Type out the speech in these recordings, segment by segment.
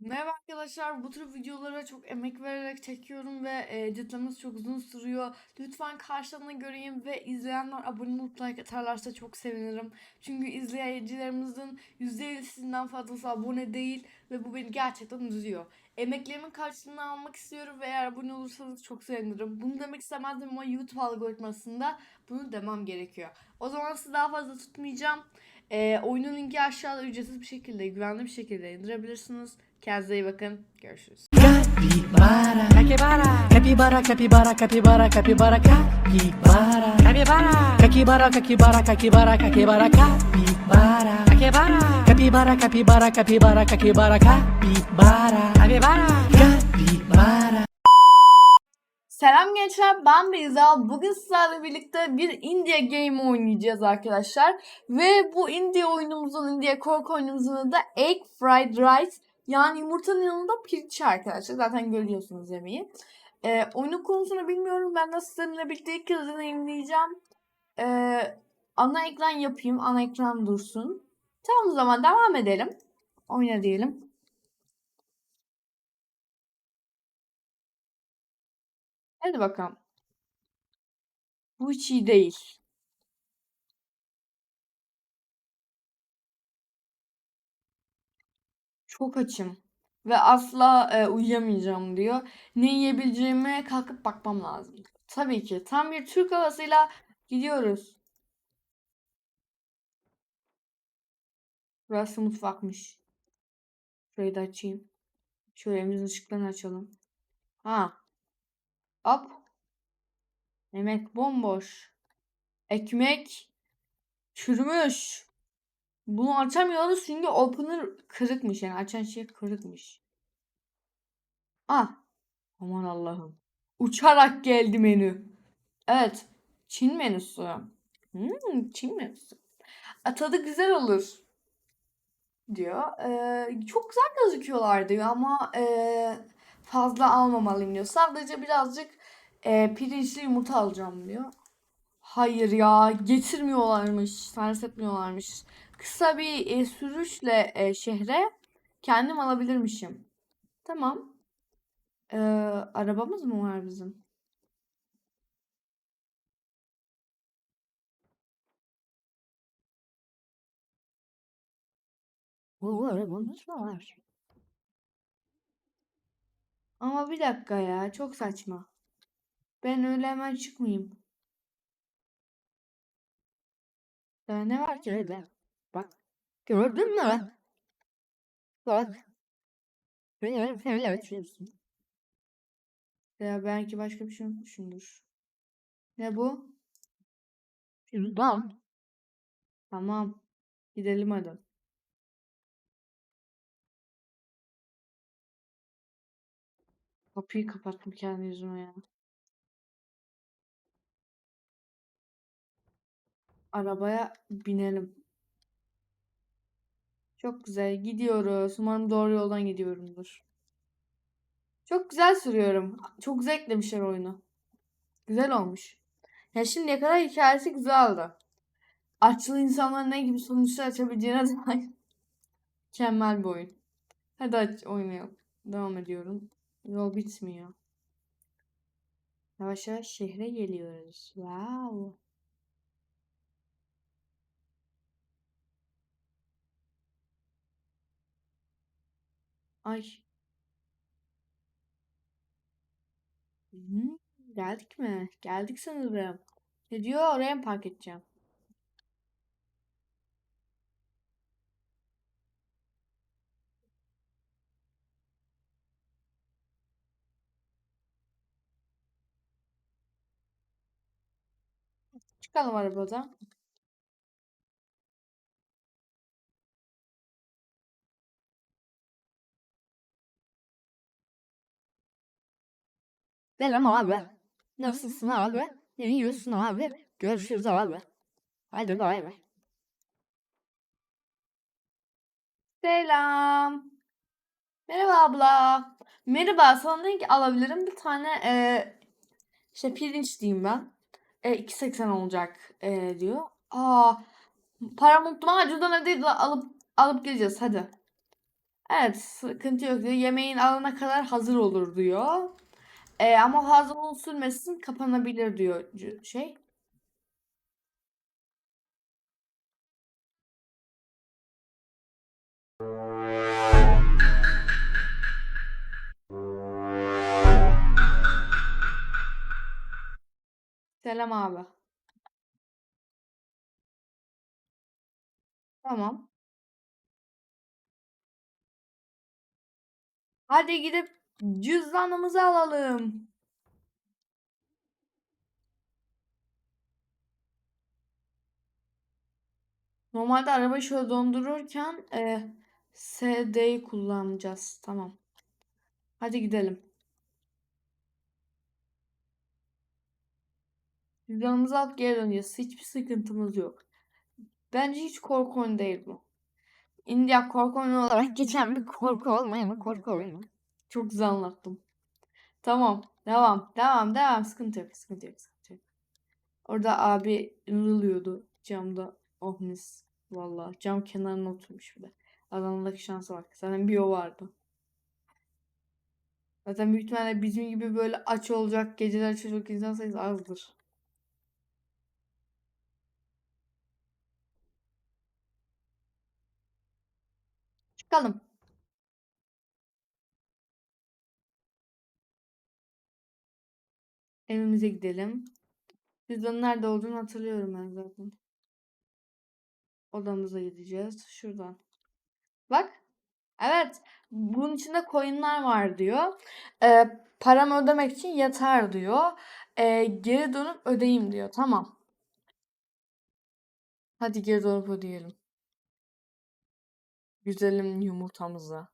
Merhaba arkadaşlar. Bu tür videolara çok emek vererek çekiyorum ve editlemesi çok uzun sürüyor. Lütfen karşılığını göreyim ve izleyenler abone olup like atarlarsa çok sevinirim. Çünkü izleyicilerimizin %50'sinden fazlası abone değil ve bu beni gerçekten üzüyor. Emeklerimin karşılığını almak istiyorum ve eğer abone olursanız çok sevinirim. Bunu demek istemezdim ama YouTube algoritmasında bunu demem gerekiyor. O zaman sizi daha fazla tutmayacağım. E, oyunun linki aşağıda ücretsiz bir şekilde, güvenli bir şekilde indirebilirsiniz. Kendinize iyi bakın. Görüşürüz. Capibara, Capibara, capibara, capibara, capibara, capibara, capibara. capibara, Capibara, capibara, capibara, capibara, capibara. capibara, Capibara, capibara, capibara, capibara, capibara. capibara. Selam gençler ben Beyza. Bugün sizlerle birlikte bir indie game oynayacağız arkadaşlar. Ve bu indie oyunumuzun, indie korku oyunumuzun adı Egg Fried Rice. Yani yumurtanın yanında pirinç arkadaşlar. Zaten görüyorsunuz yemeği. Ee, oyunun konusunu bilmiyorum. Ben de sizinle birlikte ilk kez deneyimleyeceğim. Ee, ana ekran yapayım. Ana ekran dursun. Tamam o zaman devam edelim. Oyna diyelim. Hadi bakalım. Bu hiç iyi değil. Çok açım. Ve asla e, uyuyamayacağım diyor. Ne yiyebileceğime kalkıp bakmam lazım. Tabii ki. Tam bir Türk havasıyla gidiyoruz. Burası mutfakmış. Şurayı da açayım. Şöyle evimizin ışıklarını açalım. Ha. Hop. Yemek bomboş. Ekmek çürümüş. Bunu açamıyoruz çünkü opener kırıkmış yani açan şey kırıkmış. Ah. Aman Allah'ım. Uçarak geldi menü. Evet. Çin menüsü. Hmm, Çin menüsü. Tadı güzel olur. Diyor. Ee, çok güzel gözüküyorlar diyor ama ee, fazla almamalıyım diyor. Sadece birazcık ee, pirinçli yumurta alacağım diyor. Hayır ya getirmiyorlarmış. Servis etmiyorlarmış. Kısa bir e, sürüşle e, şehre kendim alabilirmişim. Tamam. Ee, arabamız mı var bizim? Bu arabamız var. Ama bir dakika ya çok saçma. Ben öyle hemen çıkmayayım. Daha ne var ki? Şöyle bak. Gördün mü? Bak. Öyle açıyorsun. Ya belki başka bir şey unutmuşumdur. Ne bu? Şuradan. Tamam. Gidelim hadi. Kapıyı kapattım kendi yüzüme ya. Arabaya binelim. Çok güzel gidiyoruz. Umarım doğru yoldan gidiyorumdur. Çok güzel sürüyorum. Çok güzel eklemişler oyunu. Güzel olmuş. Ya şimdiye kadar hikayesi güzeldi. Açlı insanlar ne gibi sonuçlar açabileceğine dair mükemmel bir oyun. Hadi aç oynayalım. Devam ediyorum. Yol bitmiyor. Yavaş yavaş şehre geliyoruz. Wow. Ay. Hı, geldik mi? Geldik sanırım. Ne diyor? Oraya mı park edeceğim? Çıkalım arabadan. Selam abi. Nasılsın abi? Ne yiyorsun abi? Görüşürüz abi. Hadi bay bay. Selam. Merhaba abla. Merhaba. Sana ne alabilirim? Bir tane e, işte pirinç diyeyim ben. E, 2.80 olacak e, diyor. Aa, param unuttum ama cüzdan ödeydi alıp alıp geleceğiz hadi. Evet sıkıntı yok diyor. Yemeğin alana kadar hazır olur diyor. Ee, ama fazla uzun sürmesin kapanabilir diyor şey. Selam abi. Tamam. Hadi gidip cüzdanımızı alalım. Normalde arabayı şöyle dondururken e, SD'yi kullanacağız. Tamam. Hadi gidelim. Cüzdanımızı alıp geri döneceğiz. Hiçbir sıkıntımız yok. Bence hiç korku oyunu değil bu. India korku oyunu olarak geçen bir korku olmaya mı korku oyunu? çok güzel anlattım. Tamam. Devam. Devam. Devam. Sıkıntı yok. Sıkıntı yok. Sıkıntı yok. Orada abi ınırlıyordu camda. Oh mis. Valla. Cam kenarına oturmuş bir de. Adamdaki şansa bak. Zaten bir o vardı. Zaten büyük ihtimalle bizim gibi böyle aç olacak geceler çocuk insan sayısı azdır. Çıkalım. Evimize gidelim. Cüzdanın nerede olduğunu hatırlıyorum ben zaten. Odamıza gideceğiz. Şuradan. Bak. Evet. Bunun içinde coin'ler var diyor. Ee, paramı ödemek için yeter diyor. Ee, geri dönüp ödeyeyim diyor. Tamam. Hadi geri dönüp ödeyelim. Güzelim yumurtamıza.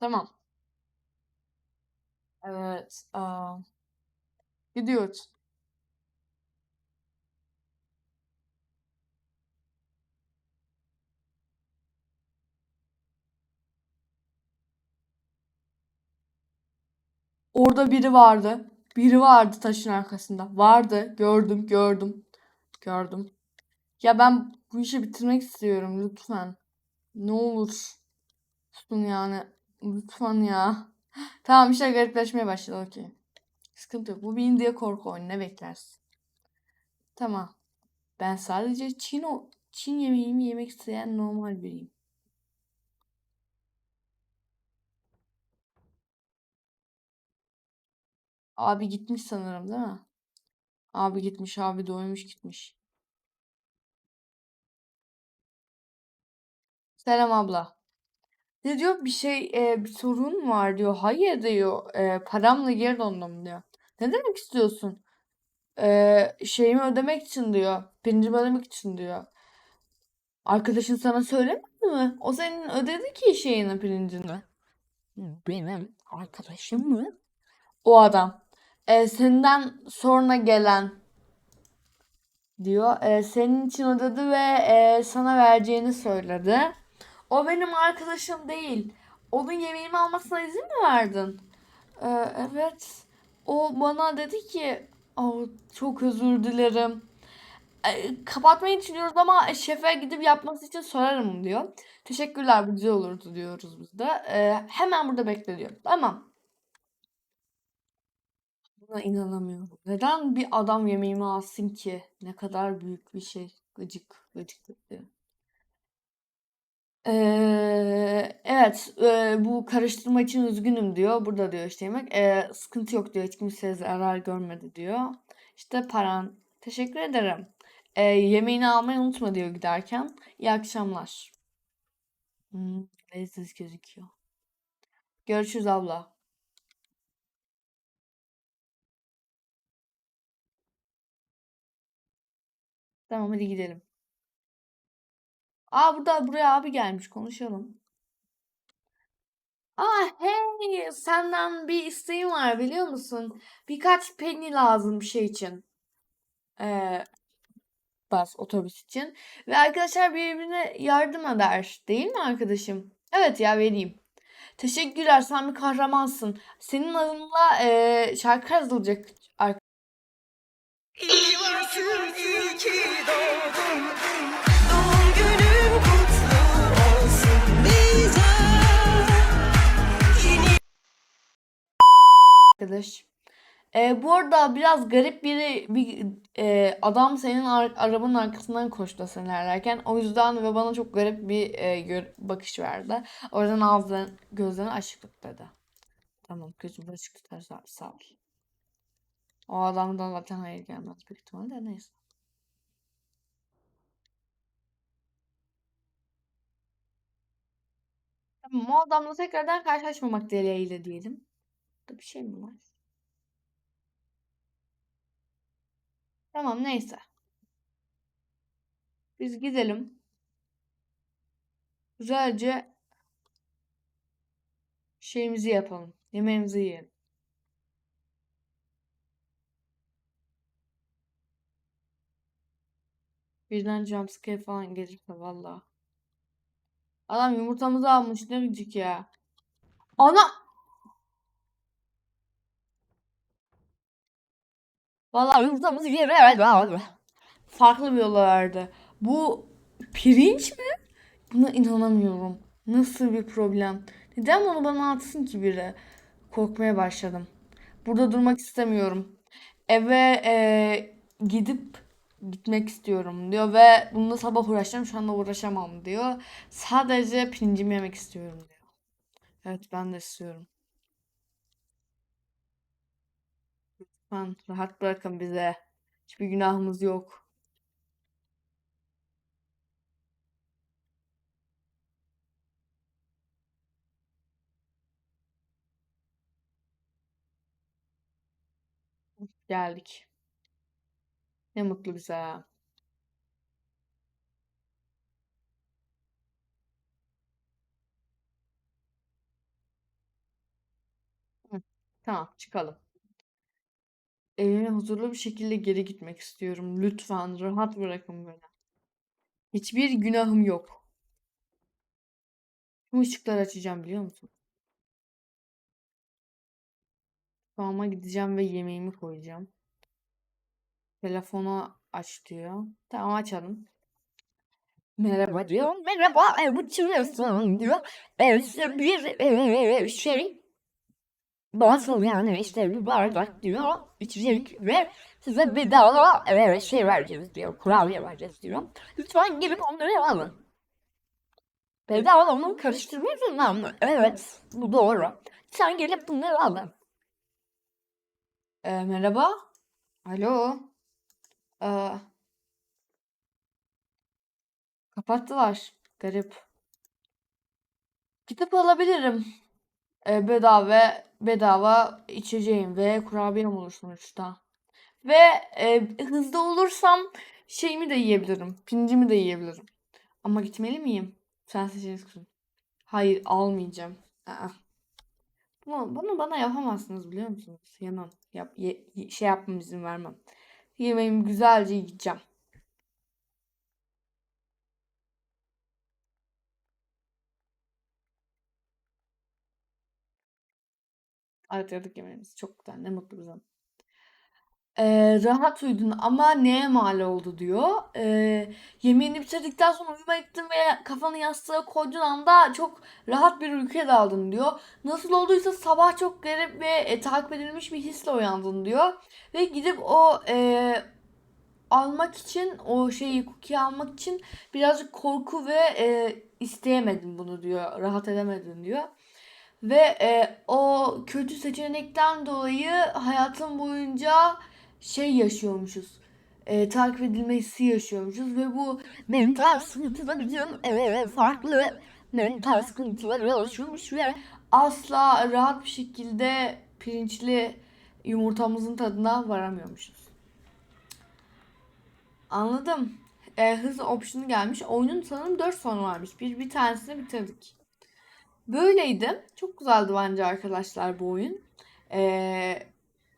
Tamam. Evet. Aa, gidiyoruz. Orada biri vardı. Biri vardı taşın arkasında. Vardı. Gördüm, gördüm. Gördüm. Ya ben bu işi bitirmek istiyorum lütfen. Ne olur. Tutun yani. Lütfen ya. Tamam işler garipleşmeye başladı okey. Sıkıntı yok. Bu bir India korku oyunu. Ne beklersin? Tamam. Ben sadece Çin o Çin yemeğimi yemek isteyen normal biriyim. Abi gitmiş sanırım değil mi? Abi gitmiş, abi doymuş gitmiş. Selam abla. Ne diyor? Bir şey, e, bir sorun var diyor. Hayır diyor. E, paramla geri döndüm diyor. Ne demek istiyorsun? E, şeyimi ödemek için diyor. Pirincimi ödemek için diyor. Arkadaşın sana söylemedi mi? O senin ödedi ki şeyini pirincini. Benim arkadaşım mı? O adam. E, senden sonra gelen diyor. E, senin için ödedi ve e, sana vereceğini söyledi. O benim arkadaşım değil. Onun yemeğimi almasına izin mi verdin? E, evet. O bana dedi ki "Aa, çok özür dilerim. E, kapatmayı düşünüyoruz ama şefe gidip yapması için sorarım diyor. Teşekkürler bu güzel olurdu diyoruz biz de. E, hemen burada bekle diyor. Tamam. Buna inanamıyorum. Neden bir adam yemeğimi alsın ki? Ne kadar büyük bir şey. Gıcık, gıcık. gıcık. Ee, evet, e, bu karıştırma için üzgünüm diyor. Burada diyor işte yemek. Ee, sıkıntı yok diyor. Hiç kimseye zarar görmedi diyor. İşte paran. Teşekkür ederim. Ee, yemeğini almayı unutma diyor giderken. İyi akşamlar. Hmm, lezzetli gözüküyor. Görüşürüz abla. Tamam hadi gidelim. Aa burada buraya abi gelmiş konuşalım. Aa hey senden bir isteğim var biliyor musun? Birkaç penny lazım bir şey için. Ee, bas otobüs için. Ve arkadaşlar birbirine yardım eder. Değil mi arkadaşım? Evet ya vereyim. Teşekkürler sen bir kahramansın. Senin adınla e, şarkı yazılacak. Arkadaş. E, bu arada biraz garip biri bir e, adam senin ar- arabanın arkasından koştu sen ilerlerken. O yüzden ve bana çok garip bir e, gör- bakış verdi. O yüzden ağzını gözlerini açık tut dedi. Tamam gözümü açık sağ, sağ ol. O adamdan zaten hayır gelmez büyük ihtimalle de neyse. Tamam o adamla tekrardan karşılaşmamak dileğiyle diyelim. Burada bir şey mi var? Tamam neyse. Biz gidelim. Güzelce şeyimizi yapalım. Yemeğimizi yiyelim. Birden jumpscare falan gelirse valla. Adam yumurtamızı almış ne gıcık ya. Ana! Vallahi yumurtamızı yere. Farklı bir yola verdi. Bu pirinç mi? Buna inanamıyorum. Nasıl bir problem? Neden bunu bana atsın ki biri? Korkmaya başladım. Burada durmak istemiyorum. Eve gidip gitmek istiyorum diyor ve bununla sabah uğraşacağım. Şu anda uğraşamam diyor. Sadece pirincimi yemek istiyorum diyor. Evet ben de istiyorum. Lütfen rahat bırakın bize. Hiçbir günahımız yok. Geldik. Ne mutlu bize. Tamam çıkalım. Evime huzurlu bir şekilde geri gitmek istiyorum. Lütfen rahat bırakın beni. Hiçbir günahım yok. Bu ışıkları açacağım biliyor musun? Mutfağıma gideceğim ve yemeğimi koyacağım. Telefonu aç diyor. Tamam açalım. Merhaba diyor. Merhaba e, bu çırıyorsun diyor. E, işte bir e, şey Nasıl yani işte bir bardak diyor içecek ve size bedava e, şey vereceğiz diyor. Kurabiye vereceğiz diyor. Lütfen gelip onları alın. Bedava onu karıştırmayasın mı? Evet bu doğru. Sen gelip bunları alın. Ee, merhaba. Alo. Ee, kapattılar. Garip. Gidip alabilirim. Ee, bedava bedava içeceğim ve kurabiyem olur sonuçta. Ve e, hızlı olursam şeyimi de yiyebilirim. Pirincimi de yiyebilirim. Ama gitmeli miyim? Sen seçeceksin. Hayır almayacağım. Aa. Bunu, bunu bana yapamazsınız biliyor musunuz? Yemem. Yap, ye- şey yapmam izin vermem. Yemeğimi güzelce yiyeceğim. Artık yemeğimiz çok güzel. Ne mutlu bize. Ee, rahat uyudun ama neye mal oldu diyor. Ee, yemeğini bitirdikten sonra uyumaya gittin ve kafanı yastığa koyduğun anda çok rahat bir uykuya daldın diyor. Nasıl olduysa sabah çok garip ve e, takip edilmiş bir hisle uyandın diyor. Ve gidip o e, almak için o şeyi cookie almak için birazcık korku ve e, isteyemedin bunu diyor. Rahat edemedin diyor. Ve e, o kötü seçenekten dolayı hayatın boyunca şey yaşıyormuşuz. E, takip edilme hissi yaşıyormuşuz ve bu Mental sıkıntılarım evet, farklı mental sıkıntılar oluşmuş ve asla rahat bir şekilde pirinçli yumurtamızın tadına varamıyormuşuz. Anladım. E, hız opsiyonu gelmiş. Oyunun sanırım 4 sonu varmış. Bir, bir tanesini bitirdik. Böyleydi. Çok güzeldi bence arkadaşlar bu oyun. E,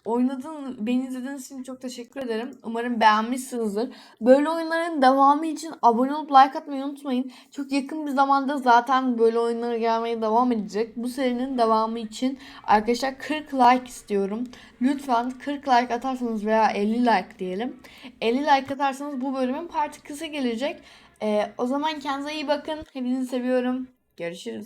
Oynadığın, beni izlediğiniz için çok teşekkür ederim. Umarım beğenmişsinizdir. Böyle oyunların devamı için abone olup like atmayı unutmayın. Çok yakın bir zamanda zaten böyle oyunlara gelmeye devam edecek. Bu serinin devamı için arkadaşlar 40 like istiyorum. Lütfen 40 like atarsanız veya 50 like diyelim. 50 like atarsanız bu bölümün part 2'si gelecek. Ee, o zaman kendinize iyi bakın. Hepinizi seviyorum. Görüşürüz.